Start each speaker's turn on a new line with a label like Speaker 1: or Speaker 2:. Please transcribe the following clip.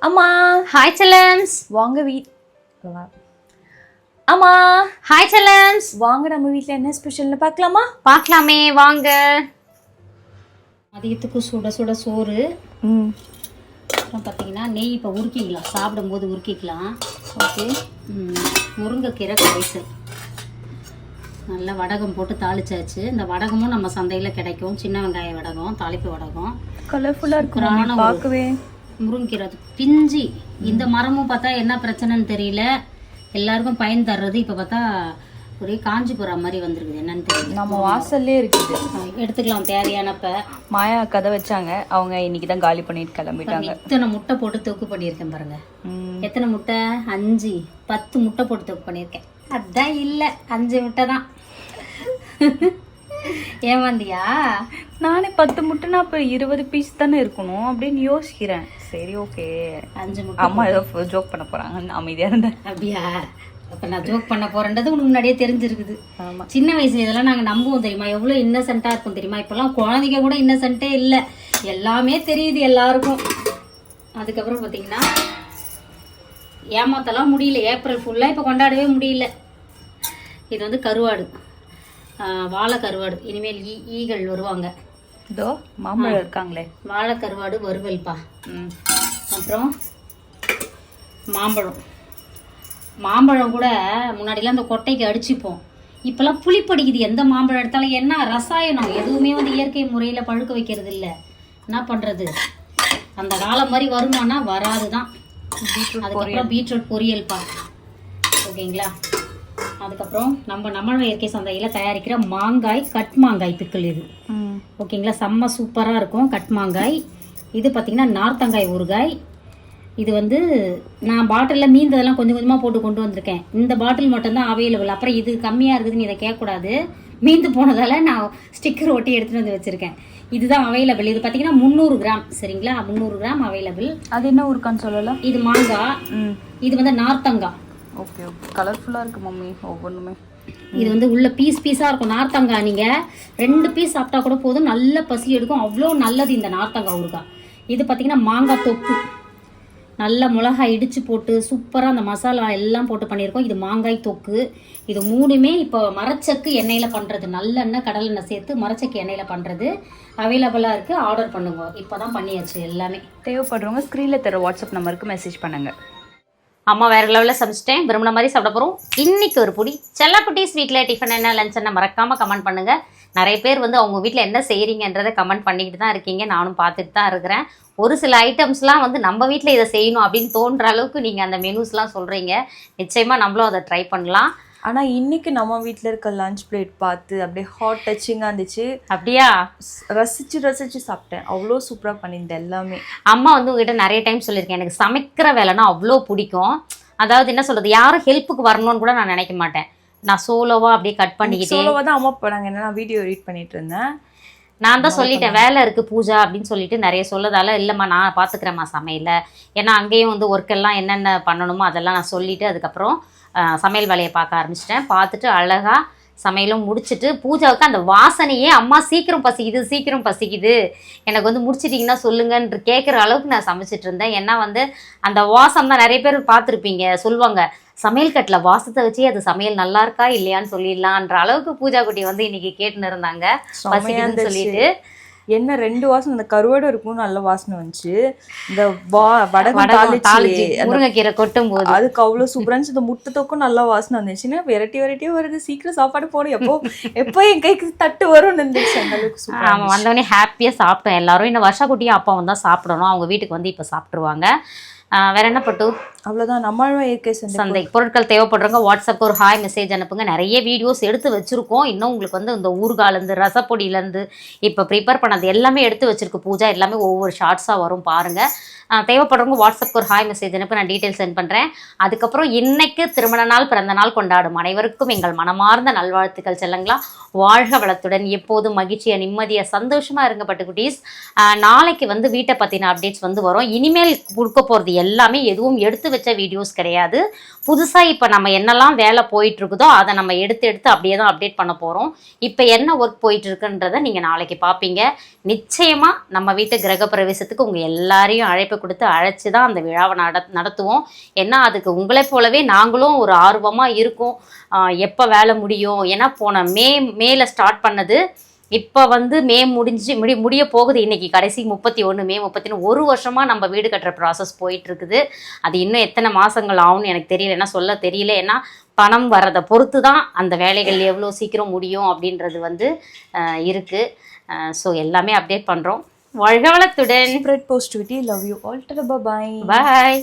Speaker 1: அம்மா.
Speaker 2: ஹாய் செல்லம்ஸ்
Speaker 1: வாங்க வீட் அம்மா.
Speaker 2: ஹாய் செல்லம்ஸ்
Speaker 1: வாங்க நம்ம வீட்ல என்ன ஸ்பெஷல்னு பார்க்கலாமா?
Speaker 2: பார்க்கலாமே வாங்க. மதியத்துக்கு சுட சுட சோறு.
Speaker 1: ம்.
Speaker 2: அப்புறம் பார்த்தீங்கன்னா நெய் இப்போ உருக்கிக்கலாம். சாப்பிடும்போது உருக்கிக்கலாம்.
Speaker 1: ஓகே.
Speaker 2: முருங்கைக்கீரை கரைசல். நல்லா வடகம் போட்டு தாளிச்சாச்சு. இந்த வடகமும் நம்ம சந்தையில் கிடைக்கும். சின்ன வெங்காய வடகம் தாளிப்பு வடகம்.
Speaker 1: கலர்ஃபுல்லாக இருக்கு
Speaker 2: சூப்பரான
Speaker 1: mummy,
Speaker 2: ஒரு-
Speaker 1: பார்க்கவே.
Speaker 2: முருங்கைக்கீரை அது பிஞ்சி இந்த மரமும் பார்த்தா என்ன பிரச்சனைன்னு தெரியல. எல்லாருக்கும் பயன் தர்றது இப்போ பார்த்தா ஒரே காஞ்சி போகிற மாதிரி வந்திருக்குது. என்னன்னு தெரியல.
Speaker 1: நம்ம வாசல்லே இருக்குது.
Speaker 2: எடுத்துக்கலாம். தேவையானப்ப.
Speaker 1: மாயா கதை வச்சாங்க. அவங்க இன்னைக்கு தான் காலி பண்ணிட்டு கிளம்பிட்டாங்க.
Speaker 2: இத்தனை முட்டை போட்டு தொக்கு பண்ணியிருக்கேன் பாருங்க. எத்தனை முட்டை? அஞ்சு. பத்து முட்டை போட்டு தொக்கு பண்ணியிருக்கேன். அதான் இல்லை. அஞ்சு முட்டை தான். ஏமாந்தியா?
Speaker 1: நானே பத்து முட்டைனா அப்போ இருபது பீஸ் தானே இருக்கணும் அப்படின்னு யோசிக்கிறேன். சரி ஓகே
Speaker 2: அஞ்சு முட்டை
Speaker 1: அம்மா ஏதோ ஜோக் பண்ண போறாங்க அமைதியா இருந்தேன்.
Speaker 2: அப்படியா? அப்ப நான் ஜோக் பண்ண போறேன்றது உனக்கு முன்னாடியே தெரிஞ்சிருக்குது.
Speaker 1: ஆமா.
Speaker 2: சின்ன வயசுல இதெல்லாம் நாங்க நம்புவோம் தெரியுமா? எவ்வளவு இன்னசென்ட்டா இருக்கும் தெரியுமா? இப்பெல்லாம் குழந்தைங்க கூட இன்னசென்ட்டே இல்ல. எல்லாமே தெரியுது எல்லாருக்கும். அதுக்கப்புறம் பாத்தீங்கன்னா ஏமாத்தலாம் முடியல. ஏப்ரல் ஃபுல்லா இப்ப கொண்டாடவே முடியல. இது வந்து கருவாடு. வாழை கருவாடு இனிமேல் ஈ ஈகள் வருவாங்க.
Speaker 1: இதோ மாம்பழம் இருக்காங்களே.
Speaker 2: வாழை கருவாடு வறுவல்ப்பா
Speaker 1: ம்.
Speaker 2: அப்புறம் மாம்பழம். மாம்பழம் கூட முன்னாடிலாம் அந்த கொட்டைக்கு அடிச்சுப்போம். இப்போல்லாம் புளிப்படிக்குது எந்த மாம்பழம் எடுத்தாலும் என்ன ரசாயனம்? எதுவுமே வந்து இயற்கை முறையில் பழுக்க வைக்கிறது இல்லை என்ன பண்ணுறது அந்த காலம் மாதிரி வருமானா வராது தான் அதுக்கப்புறம் பீட்ரூட் பொரியல்ப்பா ஓகேங்களா? அதுக்கப்புறம் நம்ம நம்ம இயற்கை சந்தையில் தயாரிக்கிற மாங்காய் கட் மாங்காய் பிக்கல் இது. ஓகேங்களா? செம்ம சூப்பராக இருக்கும் கட் மாங்காய். இது பார்த்திங்கன்னா நார்த்தங்காய் ஊறுகாய். இது வந்து நான் பாட்டிலில் மீந்ததெல்லாம் கொஞ்சம் கொஞ்சமாக போட்டு கொண்டு வந்திருக்கேன். இந்த பாட்டில் மட்டும்தான் அவைலபிள் அப்புறம் இது கம்மியாக இருக்குதுன்னு இதை கேட்கக்கூடாது. மீந்து போனதால் நான் ஸ்டிக்கர் ஒட்டி எடுத்துகிட்டு வந்து வச்சுருக்கேன். இதுதான் அவைலபிள் இது பார்த்தீங்கன்னா முந்நூறு கிராம். சரிங்களா? முந்நூறு கிராம் அவைலபிள்
Speaker 1: அது என்ன ஊருக்கான்னு சொல்லலாம்
Speaker 2: இது மாங்காய். இது வந்து நார்த்தங்காய்.
Speaker 1: ஓகே ஓகே கலர்ஃபுல்லாக இருக்கு மம்மி. ஒவ்வொன்றுமே.
Speaker 2: இது வந்து உள்ள பீஸ் பீஸாக இருக்கும். நார்த்தங்காய் நீங்கள் ரெண்டு பீஸ் சாப்பிட்டா கூட போதும். நல்ல பசி எடுக்கும். அவ்வளோ நல்லது இந்த நார்த்தங்காய் ஊறுகாய் இது பார்த்தீங்கன்னா மாங்காய் தொக்கு. நல்ல மிளகாய் இடிச்சு போட்டு சூப்பராக அந்த மசாலா எல்லாம் போட்டு பண்ணியிருக்கோம். இது மாங்காய் தொக்கு. இது மூணுமே இப்போ மரச்சக்கு எண்ணெயில் பண்ணுறது நல்லெண்ணெய் கடலெண்ணெய் சேர்த்து மரச்சக்கு எண்ணெயில் பண்ணுறது அவைலபிளாக இருக்குது ஆர்டர் பண்ணுங்க. இப்போ தான் பண்ணியாச்சு எல்லாமே.
Speaker 1: தேவைப்படுறவங்க ஸ்க்ரீனில் தர வாட்ஸ்அப் நம்பருக்கு மெசேஜ் பண்ணுங்க.
Speaker 2: அம்மா வேற லெவலில் சமைச்சிட்டேன். விரும்பின மாதிரி சாப்பிட போகிறோம் இன்னைக்கு ஒரு புடி. செல்லக்குட்டி வீட்டில் டிஃபன் என்ன லஞ்ச் என்ன மறக்காமல் கமெண்ட் பண்ணுங்க. நிறைய பேர் வந்து அவங்க வீட்டில் என்ன செய்கிறீங்கன்றதை கமெண்ட் பண்ணிக்கிட்டு தான் இருக்கீங்க. நானும் பார்த்துட்டு தான் இருக்கிறேன். ஒரு சில ஐட்டம்ஸ்லாம் வந்து நம்ம வீட்டில் இதை செய்யணும் அப்படின்னு தோன்ற அளவுக்கு நீங்கள் அந்த மெனூஸ்லாம் சொல்கிறீங்க நிச்சயமாக நம்மளும் அதை ட்ரை பண்ணலாம்.
Speaker 1: ஆனால் இன்னைக்கு நம்ம வீட்டில் இருக்க லஞ்ச் பிளேட் பார்த்து அப்படியே ஹாட் டச்சிங்காக இருந்துச்சு.
Speaker 2: அப்படியா?
Speaker 1: ரசிச்சு ரசிச்சு சாப்பிட்டேன். அவ்வளோ சூப்பராக பண்ணியிருந்தேன் எல்லாமே.
Speaker 2: அம்மா வந்து உங்ககிட்ட நிறைய டைம் சொல்லியிருக்கேன். எனக்கு சமைக்கிற வேலைனா அவ்வளோ பிடிக்கும். அதாவது என்ன சொல்கிறது யாரும் ஹெல்ப்புக்கு வரணும்னு கூட நான் நினைக்க மாட்டேன். நான் சோலோவாக அப்படியே கட் பண்ணிக்கிட்டே
Speaker 1: சோலோவாக தான் அம்மா போனாங்க. என்னன்னா வீடியோ எடிட் பண்ணிட்டு இருந்தேன்.
Speaker 2: நான் தான் சொல்லிட்டேன். வேலை இருக்குது பூஜா அப்படின்னு சொல்லிட்டு நிறைய சொல்லதால இல்லைம்மா நான் பார்த்துக்கிறேம்மா சமையல. ஏன்னா அங்கேயும் வந்து ஒர்க் எல்லாம் என்னென்ன பண்ணணுமோ அதெல்லாம் நான் சொல்லிட்டு அதுக்கப்புறம் சமையல் வேலையை பார்க்க ஆரம்பிச்சிட்டேன். பார்த்துட்டு அழகாக சமையலும் முடிச்சிட்டு பூஜாவுக்கு அந்த வாசனையே அம்மா சீக்கிரம் பசிக்குது சீக்கிரம் பசிக்குது. எனக்கு வந்து முடிச்சிட்டிங்கன்னா சொல்லுங்கன்ற கேட்குற அளவுக்கு நான் சமைச்சிட்டு இருந்தேன். ஏன்னா வந்து அந்த வாசம் தான் நிறைய பேர் பார்த்துருப்பீங்க. சொல்லுவாங்க சமையல் கட்டில் வாசத்தை வச்சு அது சமையல் நல்லா இருக்கா இல்லையான்னு சொல்லிடலான்ற அளவுக்கு பூஜா குட்டி வந்து இன்னைக்கு கேட்டுன்னு இருந்தாங்க. பசிக்குதுன்னு. சொல்லிட்டு
Speaker 1: என்ன ரெண்டு வாசனை இந்த கருவாடு இருக்கும் நல்ல வாசனை வந்துச்சு. இந்த வா வடகம் தாளிச்சு
Speaker 2: முருங்கைக்கீரை கொட்டும் போது
Speaker 1: அதுக்கு அவ்வளோ சூப்பரா இருந்துச்சு. இந்த முட்டை தொக்கும் நல்லா வாசனை வந்துச்சுன்னா வெரைட்டி வெரைட்டியா வருது. சீக்கிரம் சாப்பாடு போடும் எப்போ எப்போ என் கைக்கு தட்டு வரும்னு இருந்துச்சு அந்த அளவுக்கு
Speaker 2: ஆமாம் வந்தவொடனே ஹாப்பியாக சாப்பிட்டோம். எல்லாரும் இந்த வருஷா குட்டியும் அப்பாவும் தான் சாப்பிடணும். அவங்க வீட்டுக்கு வந்து இப்போ சாப்பிட்ருவாங்க வேற என்ன பட்டு?
Speaker 1: அவ்வளவுதான். நம்மளும் இயற்கை சந்தை.
Speaker 2: பொருட்கள் தேவைப்படுறவங்க வாட்ஸ்அப்க்கு ஒரு ஹாய் மெசேஜ் அனுப்புங்க. நிறைய வீடியோஸ் எடுத்து வச்சிருக்கோம். இன்னும் உங்களுக்கு வந்து இந்த ஊறுகாலேருந்து ரசப்பொடியிலேருந்து இப்போ ப்ரிப்பேர் பண்ணது எல்லாமே எடுத்து வச்சிருக்கு பூஜா. எல்லாமே ஒவ்வொரு ஷார்ட்ஸாக வரும் பாருங்க. ஆஹ் தேவைப்படுறவங்க வாட்ஸ்அப்க்கு ஒரு ஹாய் மெசேஜ் அனுப்பி நான் டீட்டெயில் சென்ட் பண்ணுறேன் அதுக்கப்புறம் இன்னைக்கு திருமண நாள் பிறந்த நாள் கொண்டாடும் அனைவருக்கும் எங்கள் மனமார்ந்த நல்வாழ்த்துக்கள் செல்லுங்களா. வாழ்க வளத்துடன். எப்போதும் மகிழ்ச்சியாக நிம்மதியாக சந்தோஷமாக இருங்க பட்டுக்குட்டீஸ். நாளைக்கு வந்து வீட்டை பற்றின அப்டேட்ஸ் வந்து வரும். இனிமேல் கொடுக்க போகிறது எல்லாமே எதுவும் எடுத்து வச்ச வீடியோஸ் கிடையாது. புதுசாக இப்போ நம்ம என்னெல்லாம் வேலை போயிட்டுருக்குதோ அதை நம்ம எடுத்து எடுத்து அப்படியே தான் அப்டேட் பண்ண போகிறோம் இப்போ என்ன ஒர்க் போயிட்டுருக்குன்றதை நீங்கள் நாளைக்கு பார்ப்பீங்க நிச்சயமாக நம்ம வீட்டு கிரக பிரவேசத்துக்கு உங்கள் எல்லாரையும் அழைப்பு கொடுத்து அழைச்சி தான் அந்த விழாவை நட நடத்துவோம். ஏன்னா அதுக்கு உங்களை போலவே நாங்களும் ஒரு ஆர்வமாக இருக்கோம். எப்போ வேலை முடியும்? ஏன்னா போன மே மேல ஸ்டார்ட் பண்ணது. இப்போ வந்து மே முடிஞ்சு முடி முடிய போகுது இன்னைக்கு. கடைசி முப்பத்தி ஒன்று மே முப்பத்தி ஒன்று ஒரு வருஷமாக நம்ம வீடு கட்டுற ப்ராசஸ் போயிட்டுருக்குது. அது இன்னும் எத்தனை மாதங்கள் ஆகும்னு எனக்கு தெரியல. ஏன்னா சொல்ல தெரியல. ஏன்னா பணம் வர்றதை பொறுத்து தான் அந்த வேலைகள் எவ்வளோ சீக்கிரம் முடியும் அப்படின்றது வந்து இருக்குது ஸோ எல்லாமே அப்டேட் பண்ணுறோம் வாழ்க வளத்துடன்.
Speaker 1: Spread positivity love you all to bye
Speaker 2: bye